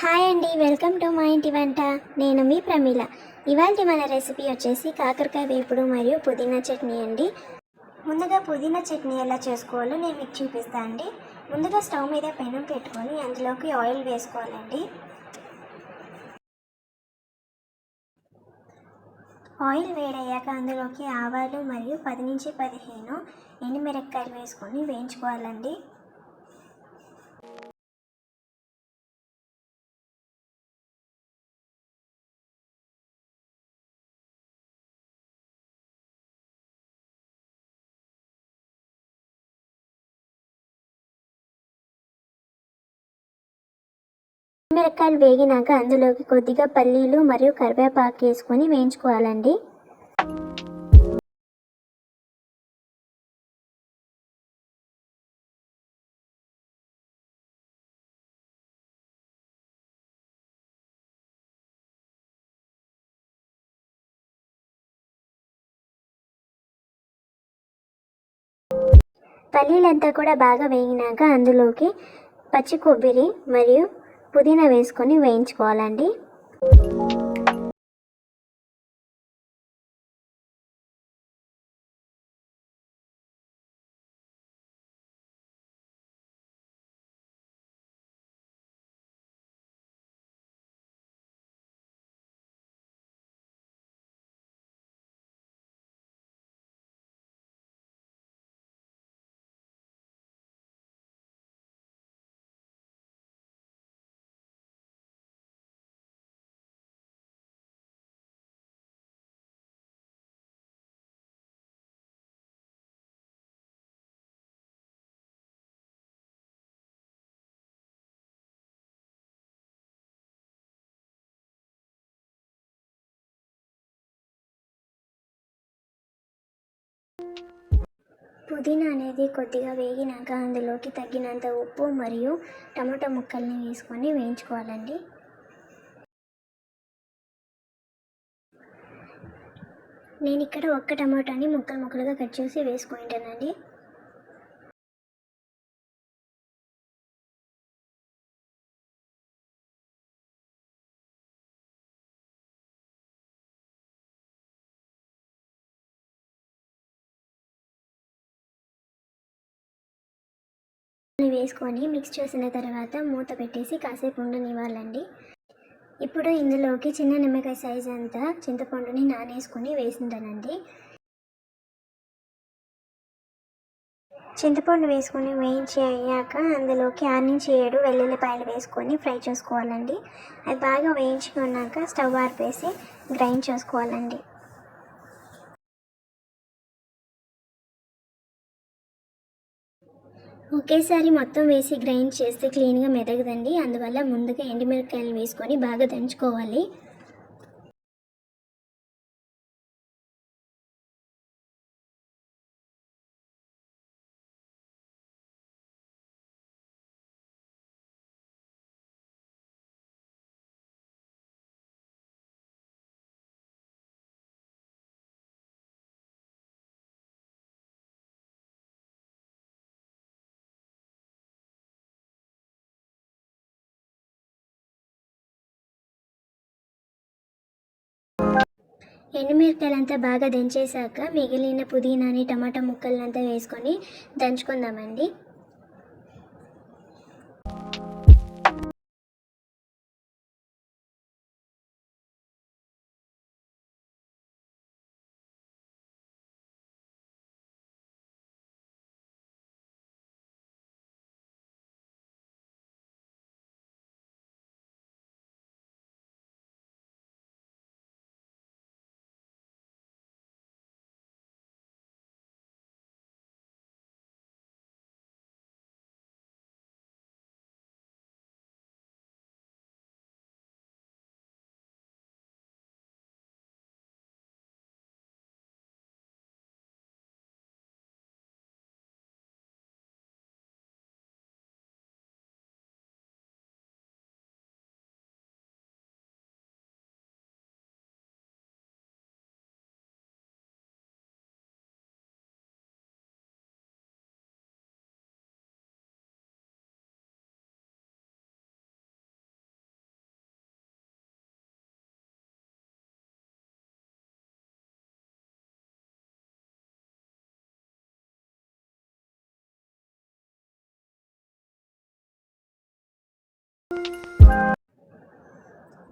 Hi అండి welcome to మా ఇంటి వంట. నేను మీ ప్రమీల. ఇవాళ మన రెసిపీ వచ్చేసి కాకరకాయ వేపుడు మరియు పుదీనా చట్నీ అండి. ముందుగా పుదీనా చట్నీ ఎలా చేసుకోవాలో నేను మీకు చూపిస్తాను అండి. ముందుగా స్టవ్ మీద పెనం పెట్టుకొని అందులోకి ఆయిల్ వేసుకోవాలండి. ఆయిల్ వేడయ్యాక అందులోకి ఆవాలు మరియు పది నుంచి పదిహేను ఎండుమిరపకాయలు వేసుకొని వేయించుకోవాలండి. మిరపకాయలు వేగినాక అందులోకి కొద్దిగా పల్లీలు మరియు కరివేపాకు వేసుకొని వేయించుకోవాలండి. పల్లీలంతా కూడా బాగా వేగినాక అందులోకి పచ్చి కొబ్బరి మరియు పుదీనా వేసుకొని వేయించుకోవాలండి. పుదీనా అనేది కొద్దిగా వేగినాక అందులోకి తగినంత ఉప్పు మరియు టమాటా ముక్కల్ని వేసుకొని వేయించుకోవాలండి. నేను ఇక్కడ ఒక్క టమాటాని ముక్కలు ముక్కలుగా కట్ చేసి వేసుకుంటానండి. వేసుకొని మిక్స్ చేసిన తర్వాత మూత పెట్టేసి కాసేపు ఉండనివ్వాలండి. ఇప్పుడు ఇందులోకి చిన్న నిమ్మకాయ సైజ్ అంతా చింతపండుని నానేసుకొని వేసింటానండి చింతపండు వేసుకొని వేయించి అయ్యాక అందులోకి ఆరు నుంచి ఏడు వెల్లుల్లిపాయలు వేసుకొని ఫ్రై చేసుకోవాలండి. అది బాగా వేయించుకున్నాక స్టవ్ ఆర్పేసి గ్రైండ్ చేసుకోవాలండి. ఒకేసారి మొత్తం వేసి గ్రైండ్ చేస్తే క్లీన్గా మెదగదండి. అందువల్ల ముందుగా ఎండుమిరపకాయలు వేసుకొని బాగా దంచుకోవాలి. ఎండుమిరకాయలంతా బాగా దంచేసాక మిగిలిన పుదీనాని టమాటా ముక్కలంతా వేసుకొని దంచుకుందామండి.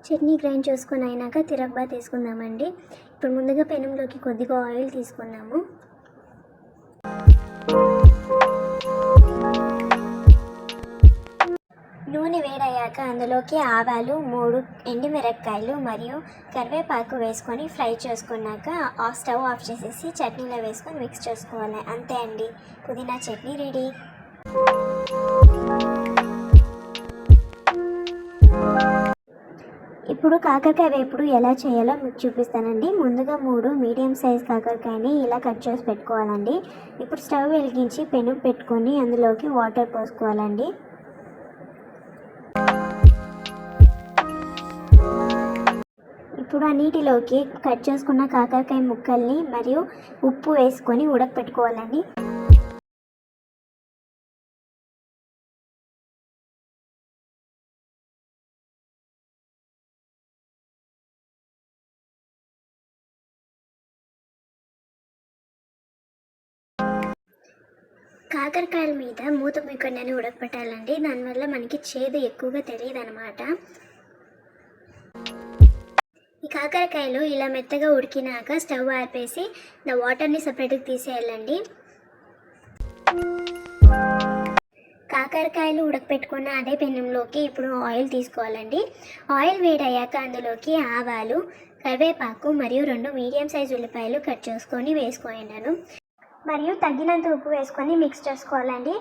చట్నీ గ్రైండ్ చేసుకొని అయినాక తిరగ్బా తీసుకుందామండి ఇప్పుడు ముందుగా పెనంలోకి కొద్దిగా ఆయిల్ తీసుకున్నాము. నూనె వేడయ్యాక అందులోకి ఆవాలు మూడు ఎండుమిరపకాయలు మరియు కరివేపాకు వేసుకొని ఫ్రై చేసుకున్నాక ఆ స్టవ్ ఆఫ్ చేసేసి చట్నీలో వేసుకొని మిక్స్ చేసుకోవాలి. అంతే అండి. పుదీనా చట్నీ రెడీ ఇప్పుడు కాకరకాయ వేపుడు ఎలా చేయాలో మీకు చూపిస్తానండి. ముందుగా మూడు మీడియం సైజ్ కాకరకాయని ఇలా కట్ చేసి పెట్టుకోవాలండి. ఇప్పుడు స్టవ్ వెలిగించి పెను పెట్టుకొని అందులోకి వాటర్ పోసుకోవాలండి. ఇప్పుడు ఆ నీటిలోకి కట్ చేసుకున్న కాకరకాయ ముక్కల్ని మరియు ఉప్పు వేసుకొని ఉడకపెట్టుకోవాలండి. కాకరకాయల మీద మూత మీకొని ఉడకపెట్టాలండి. దానివల్ల మనకి చేదు ఎక్కువగా తెలియదు అనమాట ఈ కాకరకాయలు ఇలా మెత్తగా ఉడికినాక స్టవ్ ఆపేసి ద వాటర్ని సపరేట్గా తీసేయాలండి. కాకరకాయలు ఉడకపెట్టుకున్న అదే పెనంలోకి ఇప్పుడు ఆయిల్ తీసుకోవాలండి. ఆయిల్ వేడయ్యాక అందులోకి ఆవాలు కరివేపాకు మరియు రెండు మీడియం సైజ్ ఉల్లిపాయలు కట్ చేసుకొని వేసుకున్నాను మరియు తగినంత ఉప్పు వేసుకొని మిక్స్ చేసుకోవాలండి.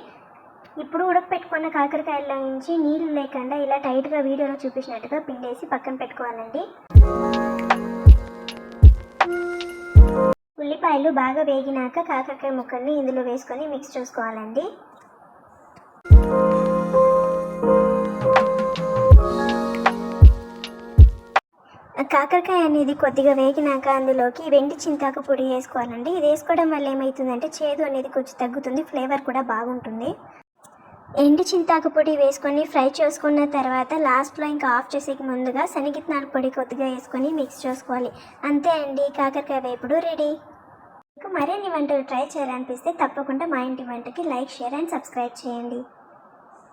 ఇప్పుడు ఉడకపెట్టుకున్న కాకరకాయల నుంచి నీళ్ళు లేకుండా ఇలా టైట్గా వీడియోలో చూపించినట్టుగా పిండేసి పక్కన పెట్టుకోవాలండి. ఉల్లిపాయలు బాగా వేగినాక కాకరకాయ ముక్కల్ని ఇందులో వేసుకొని మిక్స్ చేసుకోవాలండి. కాకరకాయ అనేది కొద్దిగా వేగినాక అందులోకి వెండి చింతాకు పొడి వేసుకోవాలండి. ఇది వేసుకోవడం వల్ల ఏమవుతుందంటే చేదు అనేది కొంచెం తగ్గుతుంది ఫ్లేవర్ కూడా బాగుంటుంది. ఎండి చింతాకు పొడి వేసుకొని ఫ్రై చేసుకున్న తర్వాత లాస్ట్లో ఇంకా ఆఫ్ చేసేకి ముందుగా శనగిత్తనాల పొడి కొద్దిగా వేసుకొని మిక్స్ చేసుకోవాలి. అంతే అండి కాకరకాయ వేపుడు రెడీ. ఇంకా మరిన్ని వంటలు ట్రై చేయాలనిపిస్తే తప్పకుండా మా ఇంటి వంటకి లైక్ షేర్ అండ్ సబ్స్క్రైబ్ చేయండి.